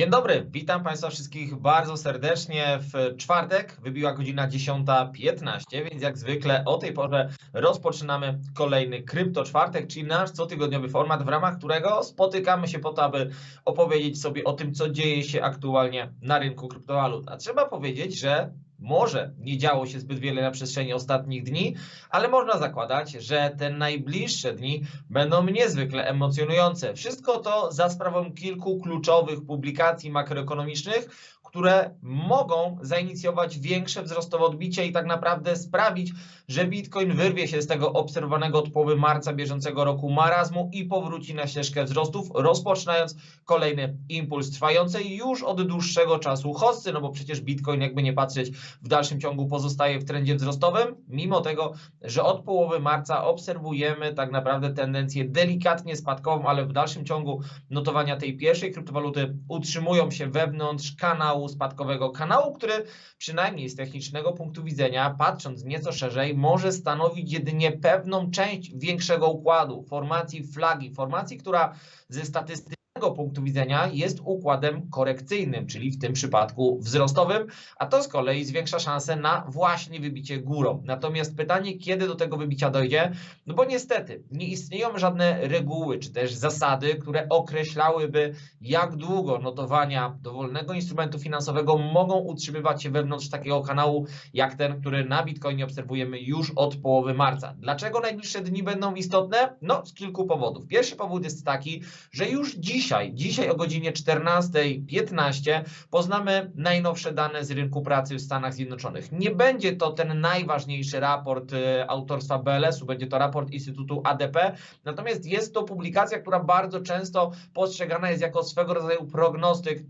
Dzień dobry, witam Państwa wszystkich bardzo serdecznie. W czwartek wybiła godzina 10.15, więc jak zwykle o tej porze rozpoczynamy kolejny Krypto Czwartek, czyli nasz cotygodniowy format, w ramach którego spotykamy się po to, aby opowiedzieć sobie o tym, co dzieje się aktualnie na rynku kryptowalut. A trzeba powiedzieć, że może nie działo się zbyt wiele na przestrzeni ostatnich dni, ale można zakładać, że te najbliższe dni będą niezwykle emocjonujące. Wszystko to za sprawą kilku kluczowych publikacji makroekonomicznych, które mogą zainicjować większe wzrostowe odbicie i tak naprawdę sprawić, że Bitcoin wyrwie się z tego obserwowanego od połowy marca bieżącego roku marazmu i powróci na ścieżkę wzrostów, rozpoczynając kolejny impuls trwający już od dłuższego czasu hossy, no bo przecież Bitcoin, jakby nie patrzeć, w dalszym ciągu pozostaje w trendzie wzrostowym, mimo tego, że od połowy marca obserwujemy tak naprawdę tendencję delikatnie spadkową, ale w dalszym ciągu notowania tej pierwszej kryptowaluty utrzymują się wewnątrz kanału spadkowego, kanału, który przynajmniej z technicznego punktu widzenia, patrząc nieco szerzej, może stanowić jedynie pewną część większego układu, formacji flagi, formacji, która ze statystyki punktu widzenia jest układem korekcyjnym, czyli w tym przypadku wzrostowym, a to z kolei zwiększa szanse na właśnie wybicie górą. Natomiast pytanie, kiedy do tego wybicia dojdzie? No bo niestety nie istnieją żadne reguły czy też zasady, które określałyby, jak długo notowania dowolnego instrumentu finansowego mogą utrzymywać się wewnątrz takiego kanału, jak ten, który na Bitcoinie obserwujemy już od połowy marca. Dlaczego najbliższe dni będą istotne? No, z kilku powodów. Pierwszy powód jest taki, że już dziś dzisiaj, dzisiaj o godzinie 14.15 poznamy najnowsze dane z rynku pracy w Stanach Zjednoczonych. Nie będzie to ten najważniejszy raport y, autorstwa BLS-u, będzie to raport Instytutu ADP, natomiast jest to publikacja, która bardzo często postrzegana jest jako swego rodzaju prognostyk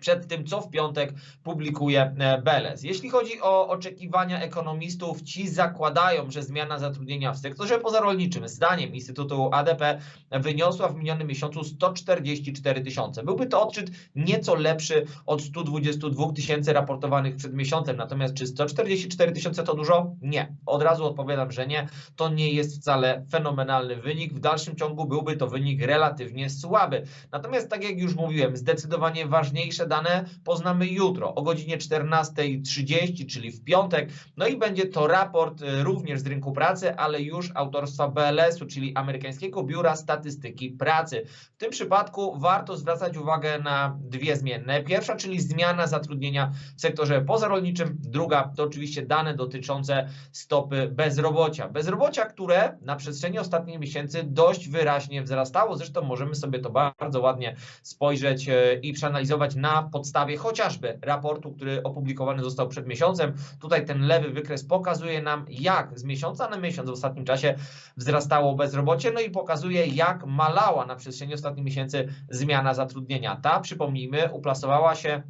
przed tym, co w piątek publikuje e, Beles. Jeśli chodzi o oczekiwania ekonomistów, ci zakładają, że zmiana zatrudnienia w sektorze pozarolniczym, zdaniem Instytutu ADP, wyniosła w minionym miesiącu 144 tysiące. Byłby to odczyt nieco lepszy od 122 tysięcy raportowanych przed miesiącem. Natomiast czy 144 tysiące to dużo? Nie. Od razu odpowiadam, że nie. To nie jest wcale fenomenalny wynik. W dalszym ciągu byłby to wynik relatywnie słaby. Natomiast, tak jak już mówiłem, zdecydowanie ważniejsze dane poznamy jutro o godzinie 14.30, czyli w piątek. No i będzie to raport y, również z rynku pracy, ale już autorstwa BLS-u, czyli Amerykańskiego Biura Statystyki Pracy. W tym przypadku warto zwracać uwagę na dwie zmienne. Pierwsza, czyli zmiana zatrudnienia w sektorze pozarolniczym. Druga to oczywiście dane dotyczące stopy bezrobocia. Bezrobocia, które na przestrzeni ostatnich miesięcy dość wyraźnie wzrastało. Zresztą możemy sobie to bardzo ładnie spojrzeć y, i przeanalizować na podstawie chociażby raportu, który opublikowany został przed miesiącem. Tutaj ten lewy wykres pokazuje nam, jak z miesiąca na miesiąc w ostatnim czasie wzrastało bezrobocie, no i pokazuje, jak malała na przestrzeni ostatnich miesięcy zmiana zatrudnienia. Ta, przypomnijmy, uplasowała się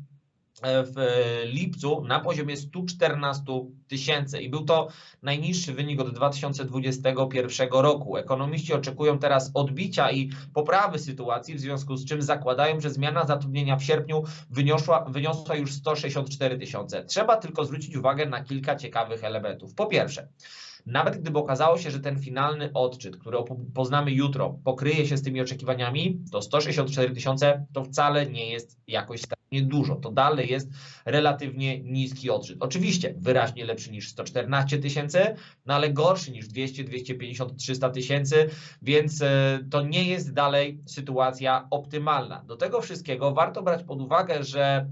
w lipcu na poziomie 114 tysięcy i był to najniższy wynik od 2021 roku. Ekonomiści oczekują teraz odbicia i poprawy sytuacji, w związku z czym zakładają, że zmiana zatrudnienia w sierpniu wyniosła, wyniosła już 164 tysiące. Trzeba tylko zwrócić uwagę na kilka ciekawych elementów. Po pierwsze, nawet gdyby okazało się, że ten finalny odczyt, który poznamy jutro, pokryje się z tymi oczekiwaniami, to 164 tysiące to wcale nie jest jakoś strasznie dużo. To dalej jest relatywnie niski odczyt. Oczywiście wyraźnie lepszy niż 114 tysięcy, no ale gorszy niż 200, 250, 300 tysięcy, więc e, to nie jest dalej sytuacja optymalna. Do tego wszystkiego warto brać pod uwagę, że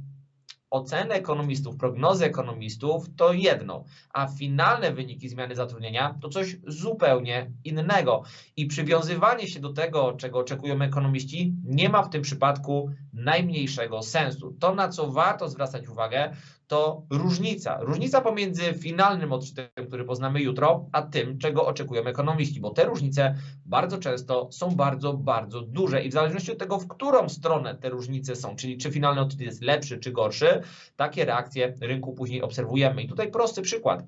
oceny ekonomistów, prognozy ekonomistów to jedno, a finalne wyniki zmiany zatrudnienia to coś zupełnie innego. I przywiązywanie się do tego, czego oczekują ekonomiści, nie ma w tym przypadku najmniejszego sensu. To, na co warto zwracać uwagę, to różnica. Różnica pomiędzy finalnym odczytem, który poznamy jutro, a tym, czego oczekują ekonomiści, bo te różnice bardzo często są bardzo, bardzo duże i w zależności od tego, w którą stronę te różnice są, czyli czy finalny odczyt jest lepszy, czy gorszy, takie reakcje rynku później obserwujemy. I tutaj prosty przykład.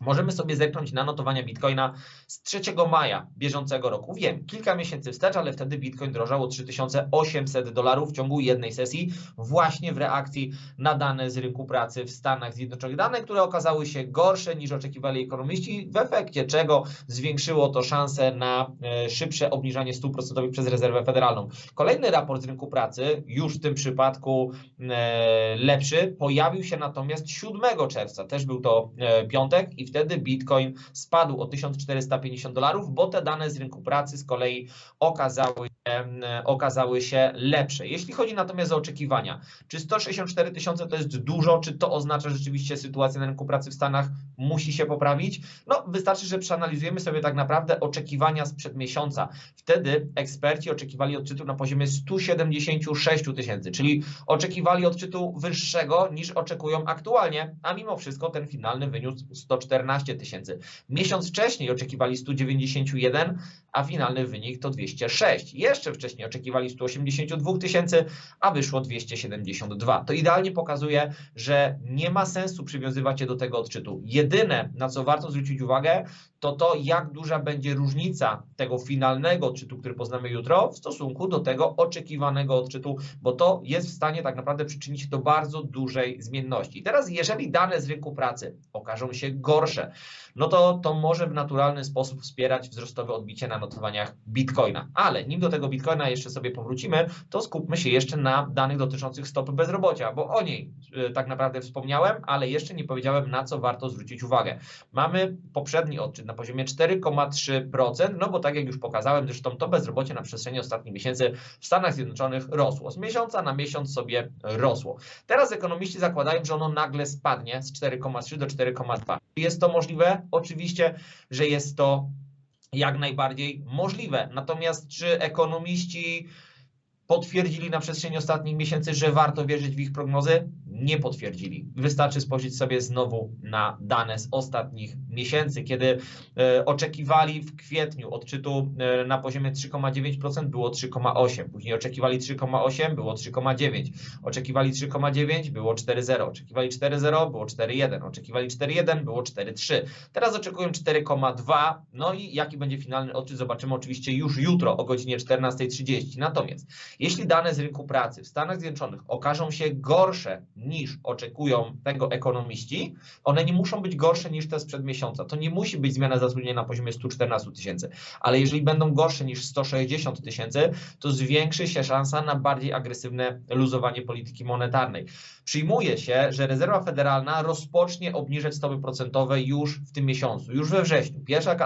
Możemy sobie zerknąć na notowania Bitcoina z 3 maja bieżącego roku. Wiem, kilka miesięcy wstecz, ale wtedy Bitcoin drożał o 3800 dolarów w ciągu jednej sesji, właśnie w reakcji na dane z rynku pracy w Stanach Zjednoczonych. Dane, które okazały się gorsze niż oczekiwali ekonomiści, w efekcie czego zwiększyło to szanse na e, szybsze obniżanie stóp procentowych przez rezerwę federalną. Kolejny raport z rynku pracy, już w tym przypadku e, lepszy, pojawił się natomiast 7 czerwca. Też był to e, piątek i wtedy Bitcoin spadł o 1450 dolarów, bo te dane z rynku pracy z kolei okazały okazały się lepsze. Jeśli chodzi natomiast o oczekiwania, czy 164 tysiące to jest dużo, czy to oznacza rzeczywiście sytuacja na rynku pracy w Stanach musi się poprawić? No, wystarczy, że przeanalizujemy sobie tak naprawdę oczekiwania sprzed miesiąca. Wtedy eksperci oczekiwali odczytu na poziomie 176 tysięcy, czyli oczekiwali odczytu wyższego niż oczekują aktualnie, a mimo wszystko ten finalny wyniósł 140 114 tysięcy. Miesiąc wcześniej oczekiwali 191, a finalny wynik to 206. Jeszcze wcześniej oczekiwali 182 tysięcy, a wyszło 272. To idealnie pokazuje, że nie ma sensu przywiązywać się do tego odczytu. Jedyne, na co warto zwrócić uwagę, to to, jak duża będzie różnica tego finalnego odczytu, który poznamy jutro, w stosunku do tego oczekiwanego odczytu, bo to jest w stanie tak naprawdę przyczynić się do bardzo dużej zmienności. Teraz, jeżeli dane z rynku pracy okażą się gorsze, no to to może w naturalny sposób wspierać wzrostowe odbicie na notowaniach Bitcoina. Ale nim do tego Bitcoina jeszcze sobie powrócimy, to skupmy się jeszcze na danych dotyczących stopy bezrobocia, bo o niej y, tak naprawdę wspomniałem, ale jeszcze nie powiedziałem, na co warto zwrócić uwagę. Mamy poprzedni odczyt na poziomie 4,3%, no bo tak jak już pokazałem, zresztą to bezrobocie na przestrzeni ostatnich miesięcy w Stanach Zjednoczonych rosło. Z miesiąca na miesiąc sobie rosło. Teraz ekonomiści zakładają, że ono nagle spadnie z 4,3 do 4,2. Jest to możliwe? Oczywiście, że jest to jak najbardziej możliwe. Natomiast czy ekonomiści potwierdzili na przestrzeni ostatnich miesięcy, że warto wierzyć w ich prognozy? Nie potwierdzili. Wystarczy spojrzeć sobie znowu na dane z ostatnich miesięcy, kiedy e, oczekiwali w kwietniu odczytu e, na poziomie 3,9% było 3,8%, później oczekiwali 3,8% było 3,9%, oczekiwali 3,9% było 4,0%, oczekiwali 4,0% było 4,1%, oczekiwali 4,1% było 4,3%. Teraz oczekują 4,2%, no i jaki będzie finalny odczyt zobaczymy oczywiście już jutro o godzinie 14.30. Natomiast jeśli dane z rynku pracy w Stanach Zjednoczonych okażą się gorsze niż oczekują tego ekonomiści, one nie muszą być gorsze niż te sprzed miesiąca. To nie musi być zmiana zatrudnienia na poziomie 114 tysięcy, ale jeżeli będą gorsze niż 160 tysięcy, to zwiększy się szansa na bardziej agresywne luzowanie polityki monetarnej. Przyjmuje się, że rezerwa federalna rozpocznie obniżać stopy procentowe już w tym miesiącu, już we wrześniu. Pierwsza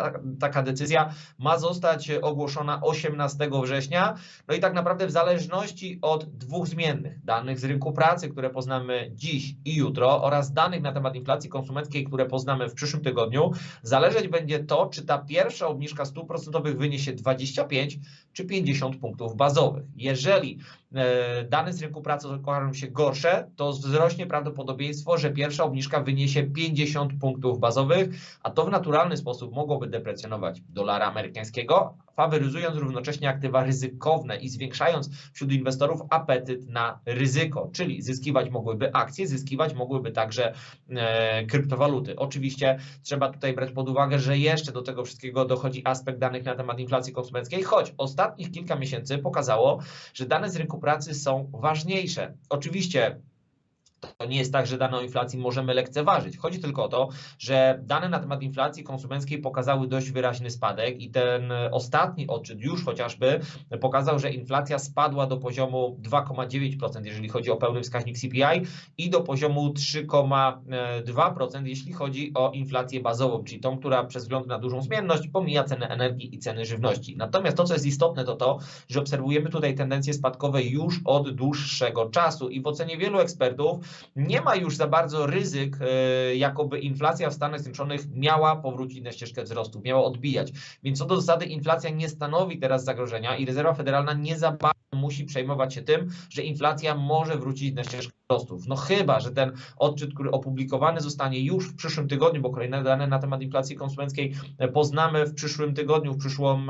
taka decyzja ma zostać ogłoszona 18 września, no i tak naprawdę w zależności od dwóch zmiennych, danych z rynku pracy, które poznamy dziś i jutro oraz danych na temat inflacji konsumenckiej, które poznamy w przyszłym tygodniu, zależeć będzie to, czy ta pierwsza obniżka stóp procentowych wyniesie 25 czy 50 punktów bazowych. Jeżeli e, dane z rynku pracy okażą się gorsze, to wzrośnie prawdopodobieństwo, że pierwsza obniżka wyniesie 50 punktów bazowych, a to w naturalny sposób mogłoby deprecjonować dolara amerykańskiego, faworyzując równocześnie aktywa ryzykowne i zwiększając wśród inwestorów apetyt na ryzyko, czyli zyskiwać mogłyby akcje, zyskiwać mogłyby także e, kryptowaluty. Oczywiście trzeba tutaj brać pod uwagę, że jeszcze do tego wszystkiego dochodzi aspekt danych na temat inflacji konsumenckiej, choć ostatnich kilka miesięcy pokazało, że dane z rynku pracy są ważniejsze. Oczywiście to nie jest tak, że dane o inflacji możemy lekceważyć. Chodzi tylko o to, że dane na temat inflacji konsumenckiej pokazały dość wyraźny spadek i ten ostatni odczyt już chociażby pokazał, że inflacja spadła do poziomu 2,9%, jeżeli chodzi o pełny wskaźnik CPI i do poziomu 3,2%, jeśli chodzi o inflację bazową, czyli tą, która przez wzgląd na dużą zmienność pomija ceny energii i ceny żywności. Natomiast to, co jest istotne, to to, że obserwujemy tutaj tendencje spadkowe już od dłuższego czasu i w ocenie wielu ekspertów nie ma już za bardzo ryzyk, e, jakoby inflacja w Stanach Zjednoczonych miała powrócić na ścieżkę wzrostu, miała odbijać. Więc co do zasady inflacja nie stanowi teraz zagrożenia i rezerwa federalna nie za bardzo musi przejmować się tym, że inflacja może wrócić na ścieżkę wzrostów. No chyba, że ten odczyt, który opublikowany zostanie już w przyszłym tygodniu, bo kolejne dane na temat inflacji konsumenckiej poznamy w przyszłym tygodniu, w przyszłą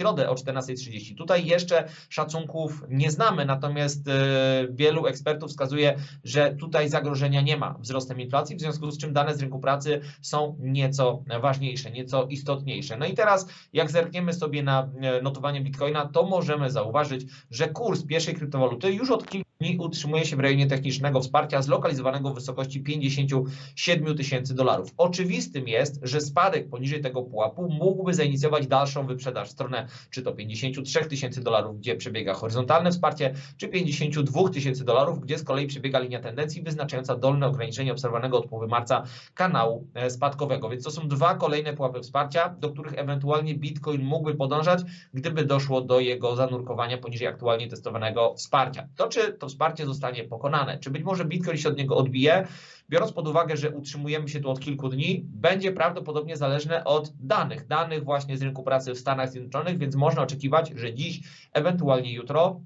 środę o 14.30. Tutaj jeszcze szacunków nie znamy, natomiast e, wielu ekspertów wskazuje, że tutaj zagrożenia nie ma wzrostem inflacji, w związku z czym dane z rynku pracy są nieco ważniejsze, nieco istotniejsze. No i teraz, jak zerkniemy sobie na e, notowanie Bitcoina, to możemy zauważyć, że kurs pierwszej kryptowaluty już od kilku dni utrzymuje się w rejonie technicznego wsparcia zlokalizowanego w wysokości 57 tysięcy dolarów. Oczywistym jest, że spadek poniżej tego pułapu mógłby zainicjować dalszą wyprzedaż w stronę czy to 53 tysięcy dolarów, gdzie przebiega horyzontalne wsparcie, czy 52 tysięcy dolarów, gdzie z kolei przebiega linia tendencji wyznaczająca dolne ograniczenie obserwowanego od połowy marca kanału e, spadkowego. Więc to są dwa kolejne pułapy wsparcia, do których ewentualnie Bitcoin mógłby podążać, gdyby doszło do jego zanurkowania poniżej aktualnie testowanego wsparcia. To czy to wsparcie zostanie pokonane, czy być może Bitcoin się od niego odbije, biorąc pod uwagę, że utrzymujemy się tu od kilku dni, będzie prawdopodobnie zależne od danych, danych właśnie z rynku pracy w Stanach Zjednoczonych, więc można oczekiwać, że dziś, ewentualnie jutro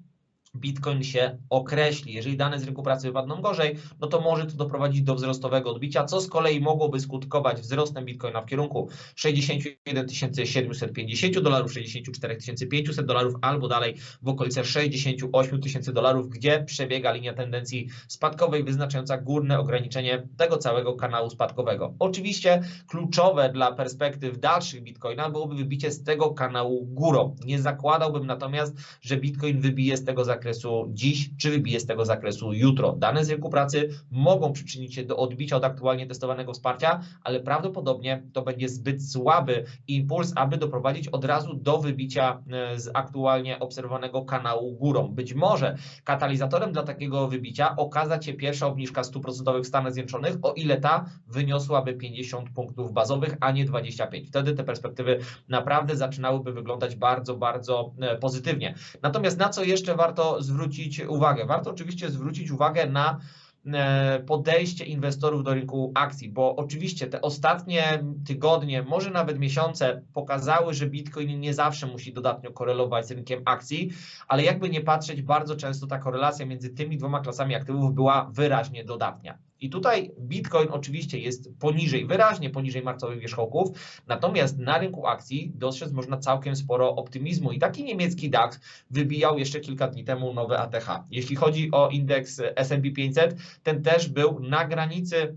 Bitcoin się określi. Jeżeli dane z rynku pracy wypadną gorzej, no to może to doprowadzić do wzrostowego odbicia, co z kolei mogłoby skutkować wzrostem Bitcoina w kierunku 61 750 dolarów, 64 500 dolarów albo dalej w okolice 68 tysięcy dolarów, gdzie przebiega linia tendencji spadkowej wyznaczająca górne ograniczenie tego całego kanału spadkowego. Oczywiście kluczowe dla perspektyw dalszych Bitcoina byłoby wybicie z tego kanału górą. Nie zakładałbym natomiast, że Bitcoin wybije z tego zakresu zakresu dziś, czy wybije z tego zakresu jutro. Dane z rynku pracy mogą przyczynić się do odbicia od aktualnie testowanego wsparcia, ale prawdopodobnie to będzie zbyt słaby impuls, aby doprowadzić od razu do wybicia e, z aktualnie obserwowanego kanału górą. Być może katalizatorem dla takiego wybicia okazać się pierwsza obniżka stóp procentowych w Stanach Zjednoczonych, o ile ta wyniosłaby 50 punktów bazowych, a nie 25. Wtedy te perspektywy naprawdę zaczynałyby wyglądać bardzo, bardzo e, pozytywnie. Natomiast na co jeszcze warto zwrócić uwagę? Warto oczywiście zwrócić uwagę na e, podejście inwestorów do rynku akcji, bo oczywiście te ostatnie tygodnie, może nawet miesiące pokazały, że Bitcoin nie zawsze musi dodatnio korelować z rynkiem akcji, ale jakby nie patrzeć, bardzo często ta korelacja między tymi dwoma klasami aktywów była wyraźnie dodatnia. I tutaj Bitcoin oczywiście jest poniżej, wyraźnie poniżej marcowych wierzchołków, natomiast na rynku akcji dostrzec można całkiem sporo optymizmu i taki niemiecki DAX wybijał jeszcze kilka dni temu nowe ATH. Jeśli chodzi o indeks S&P 500, ten też był na granicy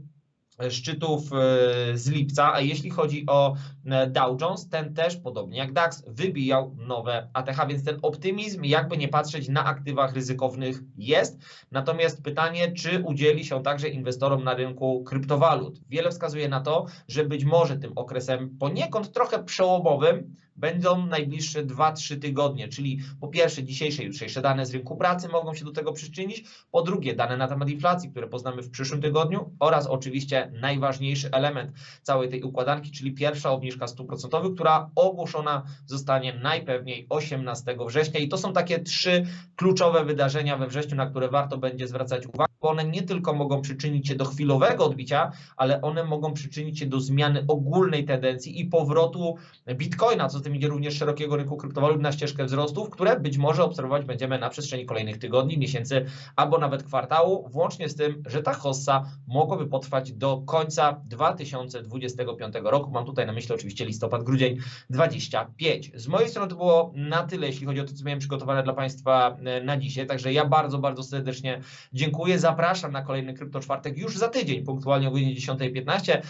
szczytów e, z lipca, a jeśli chodzi o e, Dow Jones, ten też podobnie jak DAX wybijał nowe ATH, więc ten optymizm, jakby nie patrzeć na aktywach ryzykownych jest. Natomiast pytanie, czy udzieli się także inwestorom na rynku kryptowalut. Wiele wskazuje na to, że być może tym okresem poniekąd trochę przełomowym będą najbliższe 2-3 tygodnie, czyli po pierwsze dzisiejsze, jutrzejsze dane z rynku pracy mogą się do tego przyczynić, po drugie dane na temat inflacji, które poznamy w przyszłym tygodniu oraz oczywiście najważniejszy element całej tej układanki, czyli pierwsza obniżka stóp procentowych, która ogłoszona zostanie najpewniej 18 września. I to są takie trzy kluczowe wydarzenia we wrześniu, na które warto będzie zwracać uwagę, bo one nie tylko mogą przyczynić się do chwilowego odbicia, ale one mogą przyczynić się do zmiany ogólnej tendencji i powrotu Bitcoina, co tym idzie również szerokiego rynku kryptowalut na ścieżkę wzrostów, które być może obserwować będziemy na przestrzeni kolejnych tygodni, miesięcy albo nawet kwartału, włącznie z tym, że ta hossa mogłaby potrwać do końca 2025 roku. Mam tutaj na myśli oczywiście listopad, grudzień 25. Z mojej strony to było na tyle, jeśli chodzi o to, co miałem przygotowane dla Państwa na dzisiaj. Także ja bardzo, bardzo serdecznie dziękuję. Zapraszam na kolejny Krypto Czwartek już za tydzień, punktualnie o godzinie 10.15.